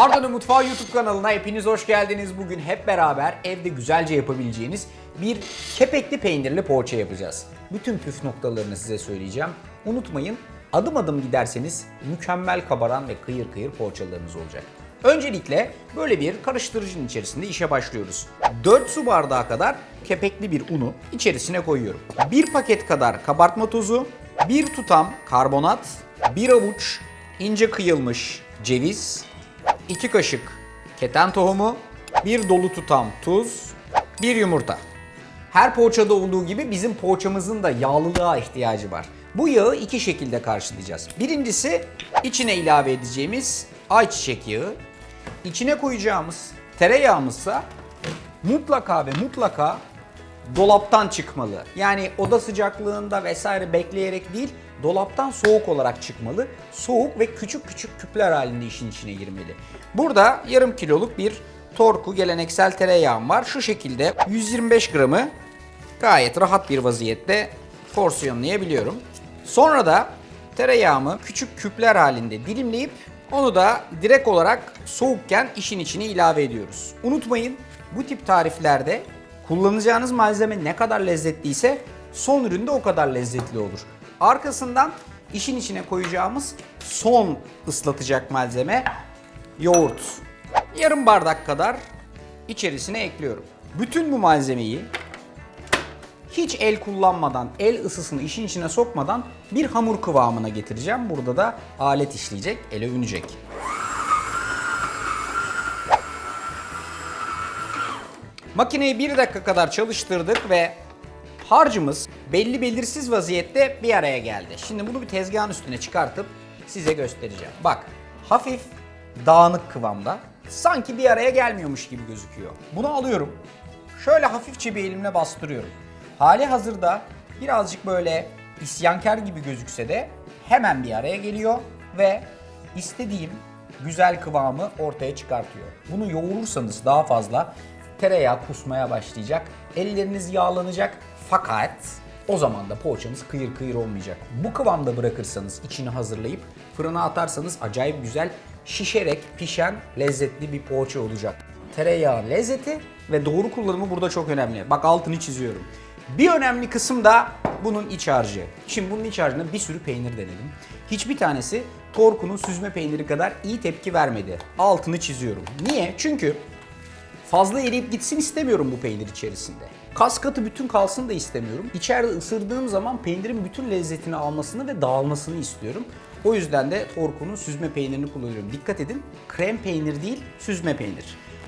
Arda'nın Mutfağı YouTube kanalına hepiniz hoş geldiniz. Bugün hep beraber evde güzelce yapabileceğiniz bir kepekli peynirli poğaça yapacağız. Bütün püf noktalarını size söyleyeceğim. Unutmayın adım adım giderseniz mükemmel kabaran ve kıyır kıyır poğaçalarınız olacak. Öncelikle böyle bir karıştırıcının içerisinde işe başlıyoruz. 4 su bardağı kadar kepekli bir unu içerisine koyuyorum. 1 paket kadar kabartma tozu, 1 tutam karbonat, 1 avuç ince kıyılmış ceviz, 2 kaşık keten tohumu, 1 dolu tutam tuz, 1 yumurta. Her poğaçada olduğu gibi bizim poğaçamızın da yağlılığa ihtiyacı var. Bu yağı iki şekilde karşılayacağız. Birincisi içine ilave edeceğimiz ayçiçek yağı. İçine koyacağımız tereyağımızsa mutlaka ve mutlaka dolaptan çıkmalı. Yani oda sıcaklığında vesaire bekleyerek değil, dolaptan soğuk olarak çıkmalı. Soğuk ve küçük küçük küpler halinde işin içine girmeli. Burada yarım kiloluk bir Torku geleneksel tereyağım var. Şu şekilde 125 gramı gayet rahat bir vaziyette porsiyonlayabiliyorum. Sonra da tereyağımı küçük küpler halinde dilimleyip onu da direkt olarak soğukken işin içine ilave ediyoruz. Unutmayın bu tip tariflerde kullanacağınız malzeme ne kadar lezzetliyse son üründe o kadar lezzetli olur. Arkasından işin içine koyacağımız son ıslatacak malzeme yoğurt. Yarım bardak kadar içerisine ekliyorum. Bütün bu malzemeyi hiç el kullanmadan, el ısısını işin içine sokmadan bir hamur kıvamına getireceğim. Burada da alet işleyecek, ele ünecek. Makineyi bir dakika kadar çalıştırdık ve harcımız belli belirsiz vaziyette bir araya geldi. Şimdi bunu bir tezgahın üstüne çıkartıp size göstereceğim. Bak hafif dağınık kıvamda sanki bir araya gelmiyormuş gibi gözüküyor. Bunu alıyorum. Şöyle hafifçe bir elimle bastırıyorum. Hali hazırda birazcık böyle isyankar gibi gözükse de hemen bir araya geliyor ve istediğim güzel kıvamı ortaya çıkartıyor. Bunu yoğurursanız daha fazla tereyağı kusmaya başlayacak. Elleriniz yağlanacak fakat o zaman da poğaçanız kıyır kıyır olmayacak. Bu kıvamda bırakırsanız içini hazırlayıp fırına atarsanız acayip güzel şişerek pişen lezzetli bir poğaça olacak. Tereyağı lezzeti ve doğru kullanımı burada çok önemli. Bak altını çiziyorum. Bir önemli kısım da bunun iç harcı. Şimdi bunun iç harcına bir sürü peynir denedim. Hiçbir tanesi Torku'nun süzme peyniri kadar iyi tepki vermedi. Altını çiziyorum. Niye? Çünkü fazla eriyip gitsin istemiyorum bu peynir içerisinde. Kas katı bütün kalsın da istemiyorum. İçeride ısırdığım zaman peynirin bütün lezzetini almasını ve dağılmasını istiyorum. O yüzden de Torku'nun süzme peynirini kullanıyorum. Dikkat edin krem peynir değil süzme peynir.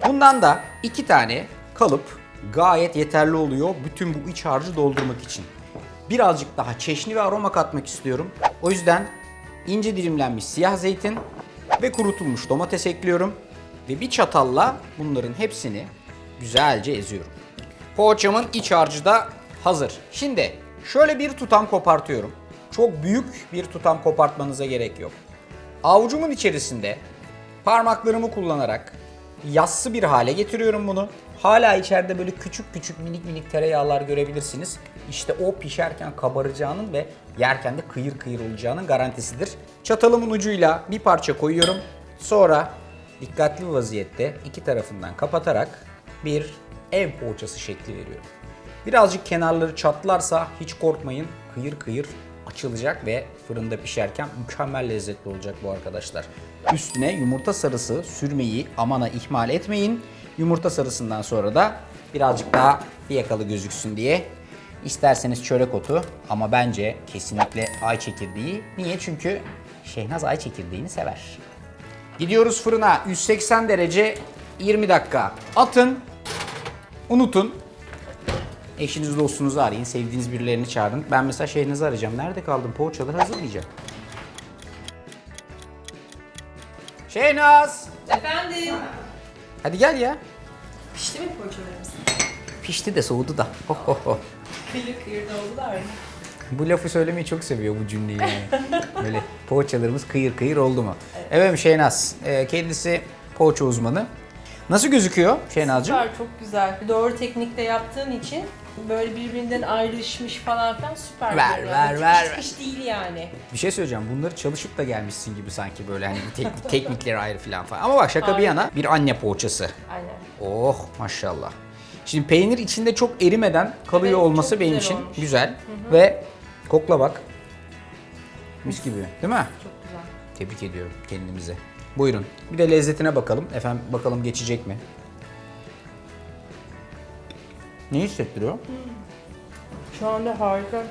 Bundan da iki tane kalıp gayet yeterli oluyor bütün bu iç harcı doldurmak için. Birazcık daha çeşni ve aroma katmak istiyorum. O yüzden ince dilimlenmiş siyah zeytin ve kurutulmuş domates ekliyorum. Ve bir çatalla bunların hepsini güzelce eziyorum. Poğaçamın iç harcı da hazır. Şimdi şöyle bir tutam kopartıyorum. Çok büyük bir tutam kopartmanıza gerek yok. Avucumun içerisinde parmaklarımı kullanarak yassı bir hale getiriyorum bunu. Hala içeride böyle küçük küçük minik minik tereyağlar görebilirsiniz. İşte o pişerken kabaracağının ve yerken de kıyır kıyır olacağının garantisidir. Çatalımın ucuyla bir parça koyuyorum. Sonra dikkatli bir vaziyette iki tarafından kapatarak bir ev poğaçası şekli veriyorum. Birazcık kenarları çatlarsa hiç korkmayın kıyır kıyır açılacak ve fırında pişerken mükemmel lezzetli olacak bu arkadaşlar. Üstüne yumurta sarısı sürmeyi amana ihmal etmeyin. Yumurta sarısından sonra da birazcık daha fiyakalı gözüksün diye isterseniz çörek otu ama bence kesinlikle ay çekirdeği. Niye? Çünkü Şehnaz ay çekirdeğini sever. Gidiyoruz fırına 180 derece 20 dakika. Atın, unutun. Eşiniz dostunuzu arayın, sevdiğiniz birilerini çağırın. Ben mesela Şehnaz'ı arayacağım. Nerede kaldım? Poğaçaları hazırlayacağım. Şehnaz! Efendim. Hadi gel ya. Pişti mi poğaçalarımız? Pişti de soğudu da. Ho, ho, ho. Kıyır kıyır da oldular mı? Bu lafı söylemeyi çok seviyor bu cümleyi yani. Böyle poğaçalarımız kıyır kıyır oldu mu? Evet Şehnaz. e, Kendisi poğaça uzmanı. Nasıl gözüküyor Şehnaz'cığım? Süper, çok güzel. Doğru teknikte yaptığın için Böyle birbirinden ayrışmış falan filan süper. Ver, görünüyor. ver, Tıkış ver, tıkış değil yani. Bir şey söyleyeceğim. Bunları çalışıp da gelmişsin gibi sanki böyle hani tek, teknikleri ayrı falan falan. Ama bak şaka bir Aynen. yana bir anne poğaçası. Aynen. Oh maşallah. Şimdi peynir içinde çok erimeden kalıyor Evet, olması benim için olmuş. güzel. Ve kokla bak. Mis gibi değil mi? Çok güzel. Tebrik ediyorum kendimize. Buyurun. Bir de lezzetine bakalım. Efendim bakalım geçecek mi? Ne hissettiriyor? Şu anda harika.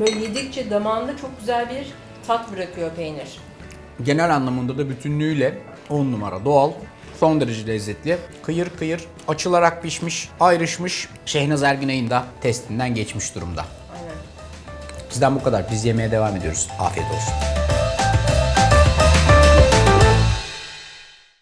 Böyle yedikçe damağında çok güzel bir tat bırakıyor peynir. Genel anlamında da bütünlüğüyle 10 numara doğal, son derece lezzetli. Kıyır kıyır, açılarak pişmiş, ayrışmış. Şehnaz Erginay'ın da testinden geçmiş durumda. Bizden bu kadar. Biz yemeye devam ediyoruz. Afiyet olsun.